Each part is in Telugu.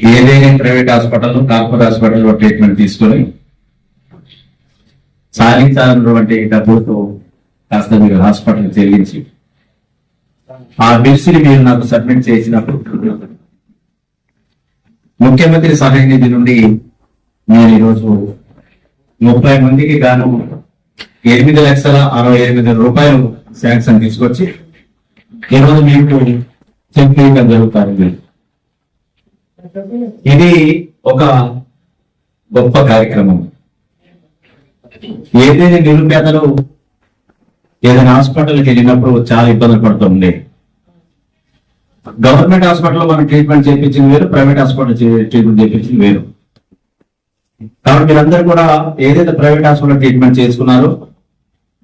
ఏదైనా ప్రైవేట్ హాస్పిటల్ కార్పొరేట్ హాస్పిటల్లో ట్రీట్మెంట్ తీసుకొని సాధించాలన్నటువంటి డబ్బులతో కాస్త మీరు హాస్పిటల్ చెల్లించి ఆ బిల్స్ మీరు నాకు సబ్మిట్ చేసినప్పుడు ముఖ్యమంత్రి సహాయ నిధి నుండి నేను ఈరోజు ముప్పై మందికి గాను ఎనిమిది లక్షల అరవై ఎనిమిది రూపాయలు శాంక్షన్ తీసుకొచ్చి ఈరోజు మీకు చెక్ జరుగుతారు ఇది ఒక గొప్ప కార్యక్రమం. ఏదైతే నిరుపేదలు ఏదైనా హాస్పిటల్కి వెళ్ళినప్పుడు చాలా ఇబ్బందులు పడుతుండే గవర్నమెంట్ హాస్పిటల్లో మనం ట్రీట్మెంట్ చేయించింది వేరు ప్రైవేట్ హాస్పిటల్ ట్రీట్మెంట్ చేయించింది వేరు. కాబట్టి మీరందరూ కూడా ఏదైతే ప్రైవేట్ హాస్పిటల్ ట్రీట్మెంట్ చేసుకున్నారో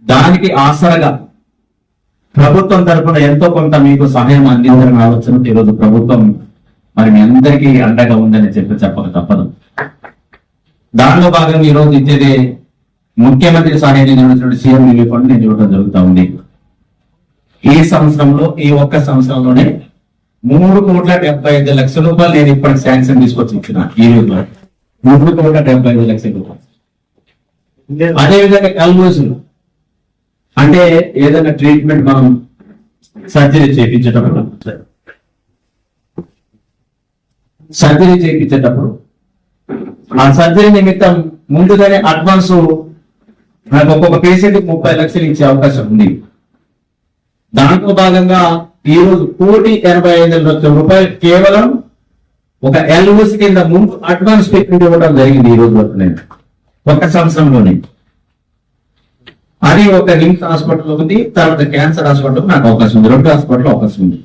దానికి ఆసరగా ప్రభుత్వం తరఫున ఎంతో కొంత మీకు సహాయం అందించాలని ఆలోచన ఈరోజు ప్రభుత్వం మరి మీ అందరికీ అండగా ఉందని చెప్పి చెప్పక తప్పదు. దానిలో భాగంగా ఈరోజు ఇచ్చేది ముఖ్యమంత్రి సహాయ నిధి సీఎం రిలీఫ్ ఫండ్ నేను చూడటం జరుగుతూ ఉంది. ఈ సంవత్సరంలో ఈ ఒక్క సంవత్సరంలోనే మూడు కోట్ల డెబ్బై ఐదు లక్షల రూపాయలు నేను ఇప్పటికి శాంక్షన్ తీసుకొచ్చి ఇచ్చిన ఈ రోజు మూడు కోట్ల డెబ్బై ఐదు లక్షల రూపాయలు. అదే విధంగా అంటే ఏదైనా ట్రీట్మెంట్ మనం సర్జరీ చేయించడం సర్జరీ చేయించేటప్పుడు ఆ సర్జరీ నిమిత్తం ముందుగానే అడ్వాన్స్ నాకు ఒక్కొక్క పేషెంట్ ముప్పై లక్షలు ఇచ్చే అవకాశం ఉంది. దాంట్లో భాగంగా ఈ రోజు కోటి ఎనభై ఐదు లక్షల రూపాయలు కేవలం ఒక ఎల్ఓసి కింద ముందు అడ్వాన్స్ పేమెంట్ ఇవ్వడం జరిగింది ఈ రోజు వరకు నేను. ఒక సంవత్సరంలోనే. అది ఒక రిమ్స్ హాస్పిటల్ ఉంది తర్వాత క్యాన్సర్ హాస్పిటల్ నాకు అవకాశం ఉంది రెండు హాస్పిటల్ అవకాశం ఉంది.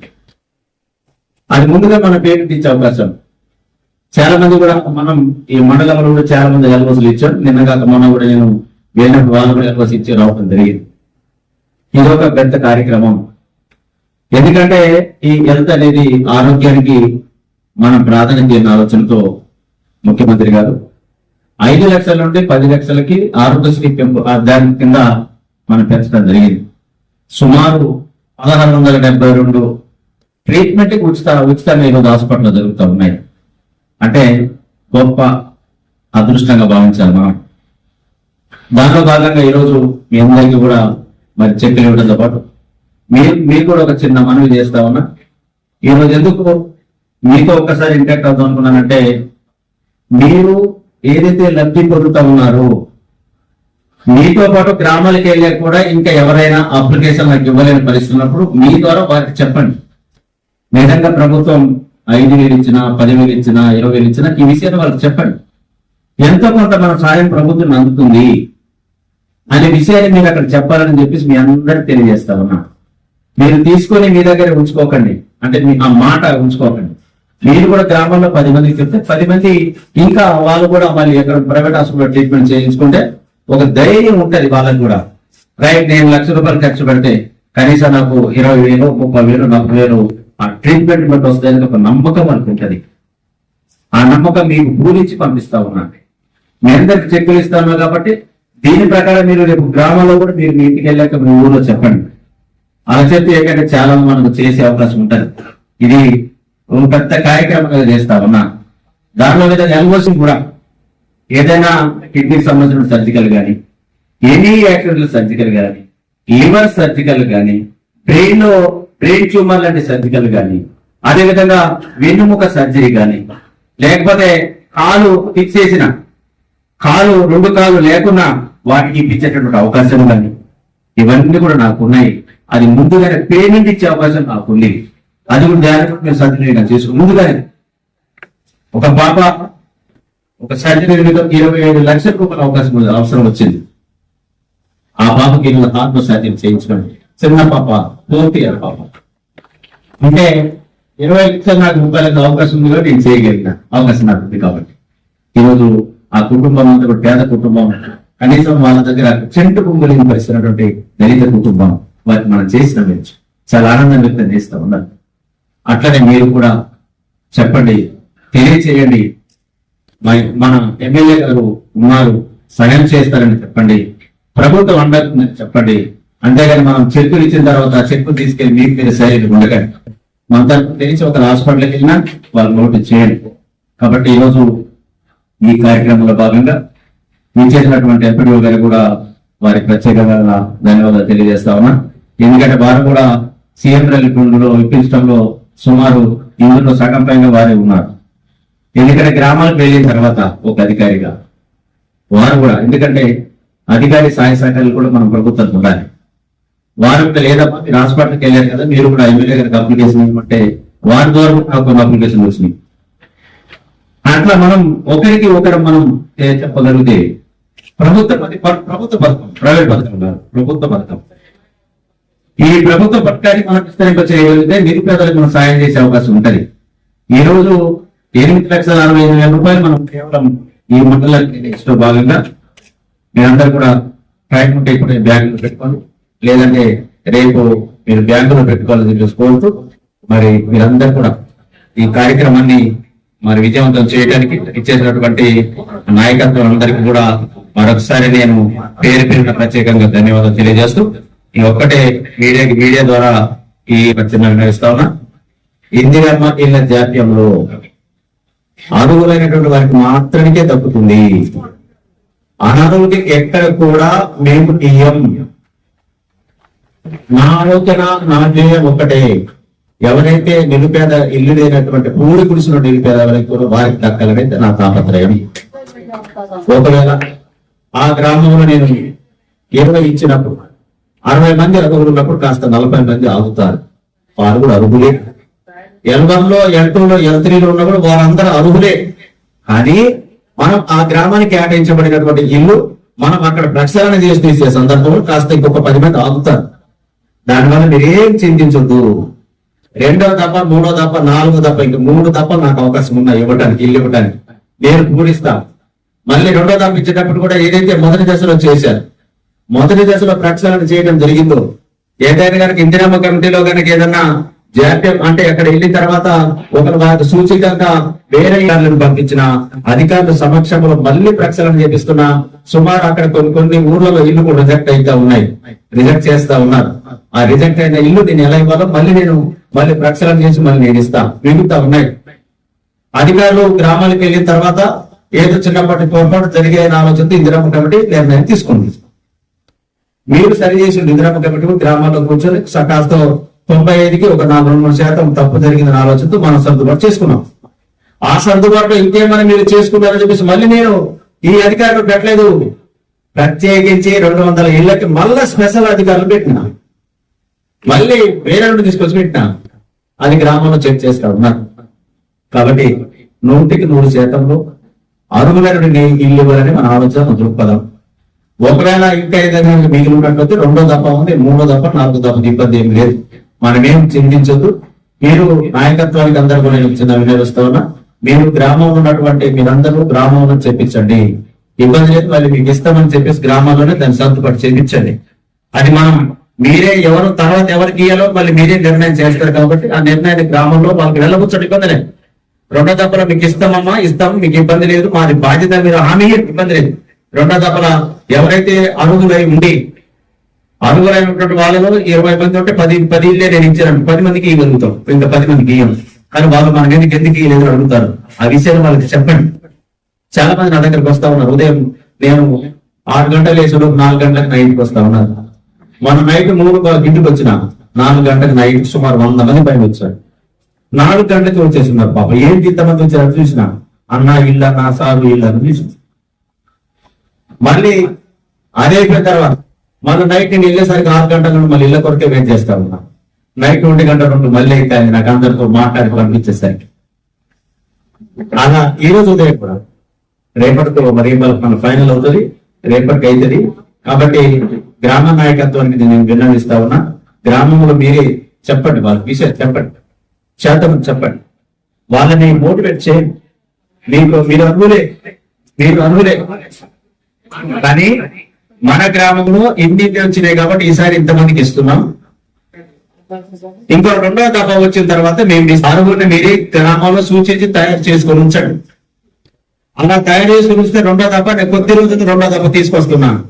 అది ముందుగా మన పేమెంట్ ఇచ్చే అవకాశం. చాలా మంది కూడా మనం ఈ మండలంలో కూడా చాలా మంది ఎల్బస్లు ఇచ్చారు. నిన్న కాక మొన్న కూడా నేను వెళ్ళినప్పుడు వాళ్ళు కూడా ఎల్బస్ ఇచ్చి రావడం జరిగింది. ఇది ఒక పెద్ద కార్యక్రమం. ఎందుకంటే ఈ హెల్త్ అనేది ఆరోగ్యానికి మనం ప్రాధాన్యత ఇవ్వని ఆలోచనతో ముఖ్యమంత్రి గారు ఐదు లక్షల నుండి పది లక్షలకి ఆరోగ్యశ్రీ పెంపు ఆ దాని కింద మనం పెంచడం జరిగింది. సుమారు పదహారు వందల డెబ్బై రెండు ట్రీట్మెంట్ ఉచిత ఉచితంగా ఈరోజు హాస్పిటల్లో జరుగుతూ ఉన్నాయి. అంటే గొప్ప అదృష్టంగా భావించాలి మనం. దానిలో భాగంగా ఈరోజు మీ అందరికీ కూడా మరి చెక్కులు ఇవ్వడంతో పాటు మీరు మీకు కూడా ఒక చిన్న మనవి చేస్తా ఉన్నా. ఈరోజు ఎందుకు మీతో ఒక్కసారి ఇంటాక్ట్ అవుతాం అనుకున్నానంటే మీరు ఏదైతే లబ్ధి పొందుతా ఉన్నారో మీతో పాటు గ్రామాలకు వెళ్ళాక కూడా ఇంకా ఎవరైనా అప్లికేషన్ నాకు ఇవ్వలేని పరిస్థితున్నప్పుడు మీ ద్వారా వారికి చెప్పండి. నిజంగా ప్రభుత్వం ఐదు వేలు ఇచ్చినా పదివేలు ఇచ్చినా ఇరవై వేలు ఇచ్చినా ఈ విషయాన్ని వాళ్ళకి చెప్పండి. ఎంతో కొంత మన సాయం ప్రభుత్వం అందుతుంది అనే విషయాన్ని మీరు అక్కడ చెప్పాలని చెప్పేసి మీ అందరికి తెలియజేస్తా ఉన్నా. మీరు తీసుకొని మీ దగ్గర ఉంచుకోకండి. అంటే మీ ఆ మాట ఉంచుకోకండి. మీరు కూడా గ్రామంలో పది మందికి చెప్తే పది మంది ఇంకా వాళ్ళు కూడా మళ్ళీ ఎక్కడ ప్రైవేట్ హాస్పిటల్ ట్రీట్మెంట్ చేయించుకుంటే ఒక ధైర్యం ఉంటుంది వాళ్ళకి కూడా. రైట్ నేను లక్ష రూపాయలు ఖర్చు పెడితే కనీసం నాకు ఇరవై వేలు ముప్పై వేలు నలభై వేలు ఆ ట్రీట్మెంట్ బట్టి వస్తుంది. ఒక నమ్మకం అనుకుంటుంది. ఆ నమ్మకం మీకు పూరించి పంపిస్తా ఉన్నాను మీ అందరికి చెక్కులు ఇస్తాను కాబట్టి దీని ప్రకారం మీరు రేపు గ్రామంలో కూడా మీరు మీ ఇంటికి వెళ్ళాక మీ ఊర్లో చెప్పండి. అలా చెప్తే ఏంటంటే చాలా మనకు చేసే అవకాశం ఉంటుంది. ఇది ఒక పెద్ద కార్యక్రమంగా చేస్తా ఉన్నా. దానిలో మీద ఎల్ఓసి కూడా. ఏదైనా కిడ్నీకి సంబంధించిన సర్జికల్ కానీ ఎనీ యాక్సిడెంట్ సర్జికల్ కానీ లివర్ సర్జికల్ కానీ బ్రెయిన్లో బ్రెయిన్ ట్యూమర్ లాంటి సర్జికల్ కానీ అదేవిధంగా వెన్నుముక సర్జరీ కానీ లేకపోతే కాలు తీసేసిన కాలు రెండు కాలు లేకున్నా వాటికి ఇప్పించేటటువంటి అవకాశం కానీ ఇవన్నీ కూడా నాకు ఉన్నాయి అది ముందుగానే పేమెంట్ ఇచ్చే అవకాశం నాకు ఉంది అది కూడా జాగ్రత్తగా మీరు చేసుకుని చేసుకో ముందుగానే. ఒక పాప ఒక సర్జరీ మీద ఇరవై ఏడు లక్షల రూపాయల అవకాశం అవసరం వచ్చింది. ఆ పాపకి ఆత్మ సర్జరీ చేయించుకోండి. చిన్న పాప పూర్తి పాప. అంటే ఇరవై లక్షలు నాకు ముప్పై అవకాశం ఉంది కాబట్టి నేను చేయగలిగిన అవకాశం నాకు ఉంది కాబట్టి. ఈరోజు ఆ కుటుంబం అంతా కూడా పేద కుటుంబం. కనీసం వాళ్ళ దగ్గర చెంటు పొంగులేని పరిస్థితున్నటువంటి దళిత కుటుంబం వారికి మనం చేసిన మెచ్చు చాలా ఆనందం వ్యక్తం చేస్తా ఉన్నారు అట్లనే మీరు కూడా చెప్పండి తెలియచేయండి. మన- ఎమ్మెల్యే గారు ఉన్నారు సహాయం చేస్తారని చెప్పండి. ప్రభుత్వం అండని చెప్పండి. అంతేగాని మనం చెక్కులు ఇచ్చిన తర్వాత ఆ చెక్కు తీసుకెళ్ళి మీకు మీరు సైలెంట్ ఉండకండి. మన తరపు తెలిసి ఒక హాస్పిటల్కి వెళ్ళినా వాళ్ళు నోటు చేయండి కాబట్టి ఈరోజు ఈ కార్యక్రమంలో భాగంగా మీ చేసినటువంటి ఎంపీడీఓ గారు కూడా వారికి ప్రత్యేకంగా ధన్యవాదాలు తెలియజేస్తా ఉన్నా. ఎందుకంటే వారు కూడా సీఎం రైలు ఇప్పించడంలో సుమారు ఇందులో సగం పైన వారే ఉన్నారు. ఎందుకంటే గ్రామాలకు వెళ్ళిన తర్వాత ఒక అధికారిగా వారు కూడా ఎందుకంటే అధికారి సహాయ సహకారాలు కూడా మనం ప్రభుత్వం ఉండాలి. వారు కూడా లేదమ్మా మీరు హాస్పిటల్కి వెళ్ళారు కదా మీరు కూడా ఎమ్మెల్యే గారికి అప్లికేషన్ ఇవ్వమంటే వారి ద్వారా కూడా నాకు కొన్ని అప్లికేషన్ వచ్చినాయి. అట్లా మనం ఒకరికి ఒకరు మనం చెప్పగలిగితే ప్రభుత్వ ప్రభుత్వ పథకం ప్రైవేట్ పథకం కాదు ప్రభుత్వ పథకం. ఈ ప్రభుత్వ పథకాన్ని మనం విస్తరింప చేయగలిగితే నిరుపేదలకు మనం సాయం చేసే అవకాశం ఉంటది. ఈ రోజు ఎనిమిది లక్షల అరవై ఐదు వేల రూపాయలు మనం కేవలం ఈ మండలానికి భాగంగా మీరందరూ కూడా ప్రయత్నం ఉంటే ఇప్పుడు బ్యాంకులో పెట్టుకోండి లేదంటే రేపు మీరు బ్యాంకులో పెట్టుకోవాలని చెప్పేసి కోరుతూ మరి మీరందరూ కూడా ఈ కార్యక్రమాన్ని మరి విజయవంతం చేయడానికి ఇచ్చేసినటువంటి నాయకత్వం అందరికీ కూడా మరొకసారి నేను పేరు పేరున ప్రత్యేకంగా ధన్యవాదాలు తెలియజేస్తూ ఈ ఒక్కటే మీడియాకి మీడియా ద్వారా ఈ ప్రతిన వినియోగిస్తా ఉన్నా. ఇందిరమ్మ ఇళ్ళ జాప్యంలో అర్హులైనటువంటి వారికి మాత్రమే తప్పుతుంది. అనర్హులకి ఎక్కడ కూడా మేము ఇయ్యం. నా ఆలోచన నా ధ్యేయం ఒక్కటే. ఎవరైతే నిరుపేద ఇల్లు లేనటువంటి పూడి గుడిసిన నిరుపేద ఎవరైతే వారికి దక్కాలని నా తాపత్రయం. ఒకవేళ ఆ గ్రామంలో నేను ఇరవై ఇచ్చినప్పుడు అరవై మంది అర్హులు ఉన్నప్పుడు కాస్త నలభై మంది ఆగుతారు. వారు కూడా అరుగులే. ఎల్ వన్లో ఎల్ ఎల్ త్రీలో ఉన్నప్పుడు వారందరూ అరుగులే. కానీ మనం ఆ గ్రామానికి కేటాయించబడినటువంటి ఇల్లు మనం అక్కడ ప్రక్షాళన చేసి తీసే సందర్భంలో కాస్త ఇంకొక పది మంది ఆగుతారు. దానివల్ల మీరేం చింతించొద్దు. రెండో తప్ప మూడో తప్ప నాలుగో తప్ప ఇంక మూడు తప్ప నాకు అవకాశం ఉన్నాయి ఇవ్వడానికి ఇల్లు ఇవ్వడానికి నేను పూరిస్తా. మళ్ళీ రెండో తప్ప ఇచ్చేటప్పుడు కూడా ఏదైతే మొదటి దశలో చేశారు మొదటి దశలో ప్రక్షాళన చేయడం జరిగిందో ఏదైనా కనుక ఇందిరమ్మ కమిటీలో కనుక ఏదన్నా జాప్యం అంటే అక్కడ వెళ్ళిన తర్వాత ఒకరు వారికి సూచికంగా వేరే ఇళ్ళను పంపించిన అధికారుల సమక్షంలో మళ్ళీ ప్రక్షాళన చేపిస్తున్నా సుమారు అక్కడ కొన్ని కొన్ని ఊర్లలో ఇల్లు కూడా రిజెక్ట్ అయితే ఉన్నాయి. రిజెక్ట్ చేస్తా ఉన్నారు. ఆ రిజెక్ట్ అయిన ఇల్లు నేను ఎలా ఇవ్వాలో మళ్ళీ నేను మళ్ళీ ప్రక్షాళన చేసి మళ్ళీ నేను ఇస్తా మిగుతా ఉన్నాయి. అధికారులు గ్రామాలకు వెళ్ళిన తర్వాత ఏదో చిన్నప్పటి పొరపాటు జరిగే ఆలోచనతో ఇందిరమ్మ కమిటీ నిర్ణయం తీసుకుంది. మీరు సరి చేసి ఇందిరమ్మ కమిటీ గ్రామాల్లో కూర్చొని సకాస్తో తొంభై ఐదుకి ఒక నాలుగు మూడు శాతం తప్పు జరిగిందని ఆలోచనతో మనం సర్దుబాటు చేసుకున్నాం. ఆ సర్దుబాటులో ఇంకేమైనా మీరు చేసుకున్నారని చెప్పేసి మళ్ళీ నేను ఈ అధికారులు పెట్టలేదు. ప్రత్యేకించి రెండు వందల ఇళ్ళకి మళ్ళా స్పెషల్ అధికారులు పెట్టిన మళ్ళీ వేరే నుండి తీసుకొచ్చి పెట్టినా అది గ్రామంలో చెక్ చేస్తా ఉన్నారు. కాబట్టి నూటికి నూరు శాతంలో అరుగులైన ఇల్లు ఇవ్వాలని మన ఆలోచన దృక్పథం. ఒకవేళ ఇంకా ఏదైనా మిగిలి ఉన్నట్లయితే రెండో దప్ప ఉంది మూడో దప్ప నాలుగో దప్ప ఇబ్బంది ఏం లేదు. మనమేం చింతించొద్దు. మీరు నాయకత్వానికి అందరూ కూడా నేను చిన్న వినియోగిస్తా ఉన్నా మీరు గ్రామం ఉన్నటువంటి మీరందరూ గ్రామంలో చెప్పించండి. ఇబ్బంది లేదు మళ్ళీ మీకు ఇస్తామని చెప్పేసి గ్రామాల్లోనే దాన్ని సర్దుబాటు చేయించండి. అది మనం మీరే ఎవరు తర్వాత ఎవరికి ఇయ్యాలో మళ్ళీ మీరే నిర్ణయం చేస్తారు కాబట్టి ఆ నిర్ణయాన్ని గ్రామంలో వాళ్ళకి వెళ్ళబుచ్చడం ఇబ్బంది లేదు. రెండో దప్పల మీకు ఇస్తామమ్మా ఇస్తాము మీకు ఇబ్బంది లేదు. మాది బాధ్యత మీరు హామీ ఇబ్బంది లేదు. రెండో దప్పల ఎవరైతే అర్హులై ఉండి అర్హులైనటువంటి వాళ్ళలో ఇరవై మంది ఉంటే పది పది ఇల్లే నేను ఇచ్చాను పది మందికి ఇవ్వగలుగుతాం ఇంకా పది మందికి ఇయ్యం కానీ వాళ్ళు మన ఎందుకు ఎందుకు ఇవ్వలేదు అడుగుతారు. ఆ విషయాన్ని వాళ్ళకి చెప్పండి. చాలా మంది నా దగ్గరకు వస్తా ఉన్నారు. ఉదయం నేను ఆరు గంటలు వేసాడు నాలుగు గంటలకు నైట్కి వస్తా ఉన్నారు. మన నైట్ మూడు ఇంటికి వచ్చిన నాలుగు గంటలకు నైట్ సుమారు వంద మంది పైన వచ్చారు. నాలుగు గంటలకి వచ్చేస్తున్నారు పాప. ఏంటి ఇంతమంది వచ్చారు చూసిన అన్న ఇల్లా నా సారు ఇల్లు అని చూసిన. మళ్ళీ అదే అయిపోయిన తర్వాత మనం నైట్ నేను వెళ్ళేసరికి ఆరు గంటల నుండి మళ్ళీ ఇళ్ళ కొరకే వెయిట్ చేస్తా ఉన్నా. నైట్ ఒంటి గంట నుండి మళ్ళీ అయితే నాకు అందరితో మాట్లాడి పంపించేసరికి అలా ఈ రోజు ఉదయం కూడా రేపటితో మరి మన ఫైనల్ అవుతుంది. రేపటికి అవుతుంది కాబట్టి గ్రామ నాయకత్వానికి నేను విన్నవిస్తా ఉన్నా. గ్రామంలో మీరే చెప్పండి వాళ్ళ విషయాలు చెప్పండి. శాతం చెప్పండి. వాళ్ళని మోటివేట్ చేయండి. మీకు మీరు అనువులే. మీరు అనువులే. కానీ మన గ్రామంలో ఇన్ని వచ్చినాయి కాబట్టి ఈసారి ఇంతమందికి ఇస్తున్నాం. ఇంకో రెండో దఫా వచ్చిన తర్వాత మేము మీ అరుగుని మీరే గ్రామంలో సూచించి తయారు చేసుకొని ఉంచండి. అలా తయారు చేసుకుని ఉంచితే రెండో దఫా నేను కొద్ది రోజులకు రెండో దఫా తీసుకొస్తున్నాను